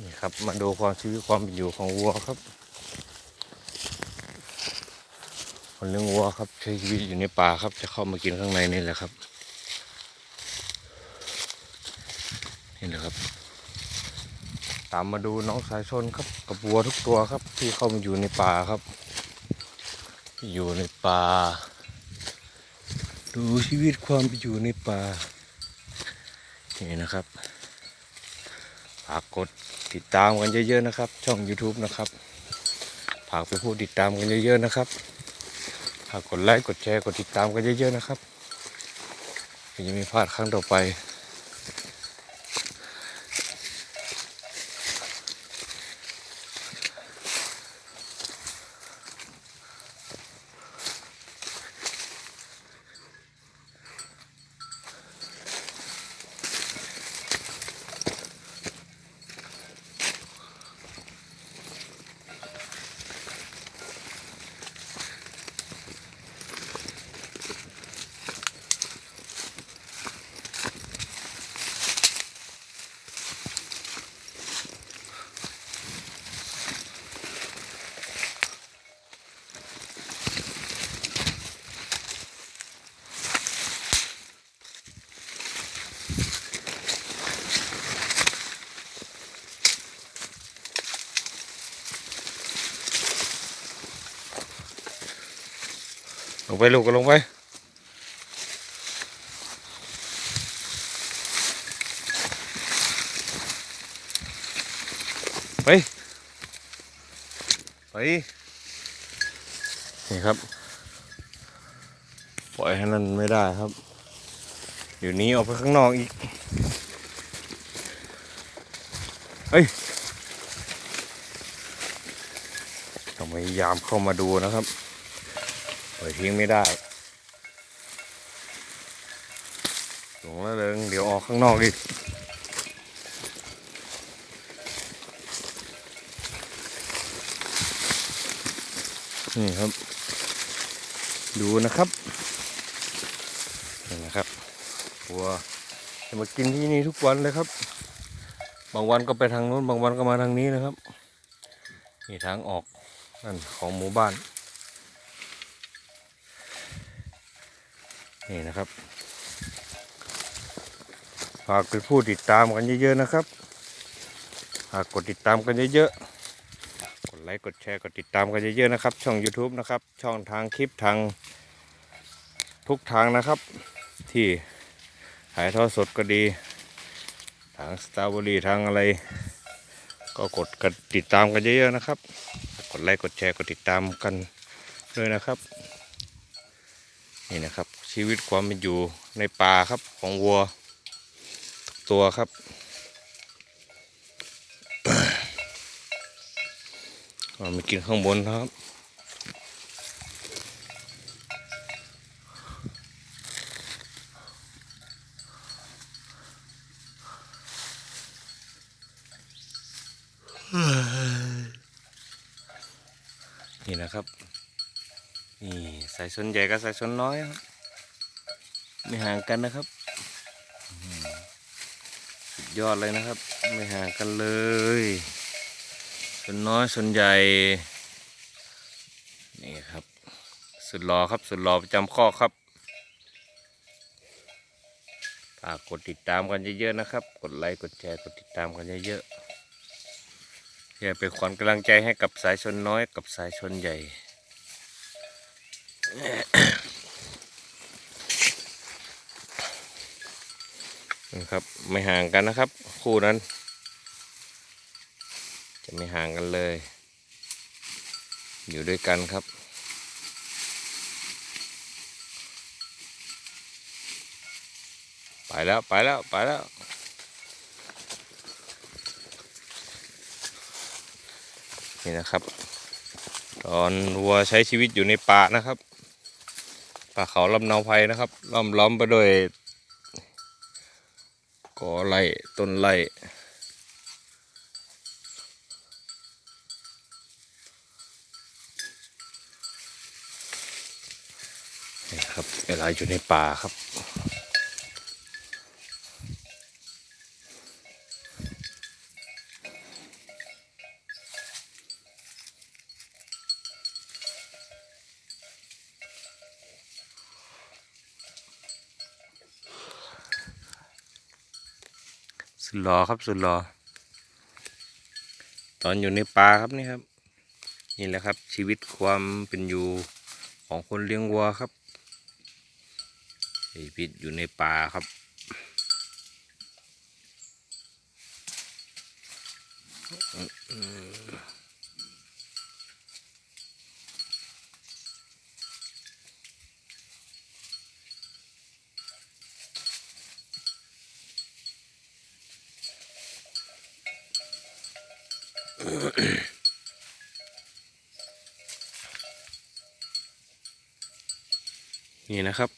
นี่ครับ มาดูความชีวิตความเป็นอยู่ของวัวครับ คนเลี้ยงวัวครับใช้ชีวิตอยู่ในป่าครับ จะเข้ามากินข้างในนี่แหละครับ นี่แหละครับ ตามมาดูน้องสายชนครับ กับวัวทุกตัวครับ ที่เข้ามาอยู่ในป่าครับ อยู่ในป่า ดูชีวิตความเป็นอยู่ในป่า นี่นะครับ ฝากกดติดตามกันเยอะๆนะครับ ช่อง YouTube นะครับฝากไปพูดติดตามกันเยอะๆนะครับฝากกดไลค์กดแชร์กดติดตามกันเยอะๆนะครับเพื่อจะไม่พลาดครั้งต่อไป ไปลูกก็ลงไปไปไปนี่ครับ ปล่อยให้นั่นไม่ได้ครับเดี๋ยวนี้ออกไปข้างนอกอีกเฮ้ยต้องพยายามเข้ามาดูนะครับ ล่อยทิ้งไม่ได้หลงแล้วเดิงเดี๋ยวออกข้างนอกอีกนี่ครับ ดูนะครับนี่นะครับวัวจะมากินที่นี่ทุกวันเลยครับ บางวันก็ไปทางนู้น บางวันก็มาทางนี้นะครับ นี่ทางออกนั่นของหมู่บ้าน นี่นะครับ ฝากไปผู้ติดตามกันเยอะๆนะครับฝากกดติดตามกันเยอะๆ กดไลค์ กดแชร์ กดติดตามกันเยอะๆนะครับ ช่อง YouTube นะครับ ช่องทางคลิปทางทุกทางนะครับ ที่ถ่ายทอดสดก็ดีทางสตาร์บอรีทางอะไร ก็กดกันติดตามกันเยอะๆนะครับ กดไลค์ กดแชร์ กดติดตามกันด้วยนะครับ นี่นะครับ ชีวิตความเป็นอยู่ในป่าครับของวัวทุกตัวครับเอามากินข้างบนครับ นี่นะครับ นี่สายชนใหญ่กับสายชนน้อยครับ ไม่ห่างกันนะครับสุดยอดเลยนะครับ ไม่ห่างกันเลยส่วนน้อยส่วนใหญ่นี่ครับ สุดหล่อครับสุดหล่อประจำข้อครับฝากกดติดตามกันเยอะๆนะครับ กดไลค์กดแชร์กดติดตามกันเยอะๆเพื่อเป็นขวัญกำลังใจให้กับสายชนน้อยกับสายชนใหญ่ นะครับไม่ห่างกันนะครับ คู่นั้น จะไม่ห่างกันเลย อยู่ด้วยกันครับ ไปแล้วไปแล้วไปแล้วนี่นะครับ ตอนวัวใช้ชีวิตอยู่ในป่านะครับป่าเขาลำเนาไพรนะครับล้อมล้อมไปด้วย กอไล่ต้นไล่นี่ครับเวลาอยู่ในป่าครับ สุดหล่อครับสุดหล่อตอนอยู่ในป่าครับนี่ครับ นี่แหละครับ ชีวิตความเป็นอยู่ของคนเลี้ยงวัวครับชีวิตอยู่ในป่าครับ นี่นะครับ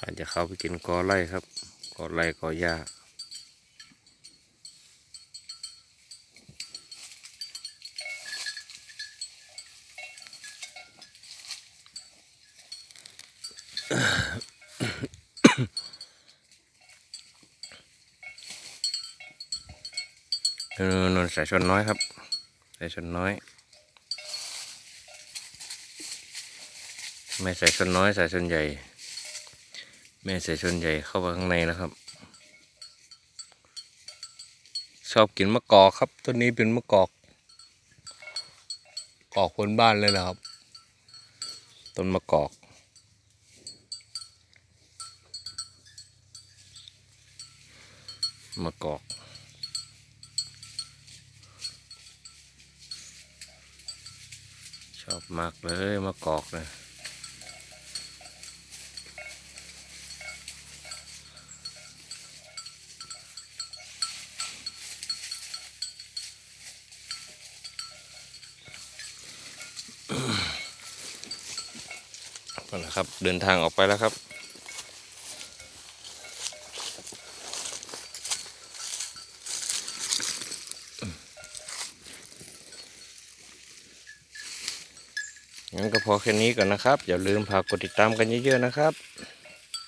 อาจจะเข้าไปกินกอไร่ครับ กอไร่กอหญ้า นนนสายชนน้อยครับ สายชนน้อยไม่สายชนน้อยสายชนใหญ่ แม่สายชนใหญ่เข้าไปข้างในแล้วครับ ชอบกินมะกอกครับต้นนี้เป็นมะกอก กอกคนบ้านเลยนะครับ ต้นมะกอกมะกอก ชอบมากเลยมะกอกเลยนั่นแหละครับ เดินทางออกไปแล้วครับ งั้นก็พอแค่นี้ก่อนนะครับ อย่าลืมฝากกดติดตามกันเยอะๆนะครับ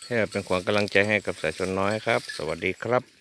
เพื่อเป็นขวัญกำลังใจให้กับสายชนน้อยครับ สวัสดีครับ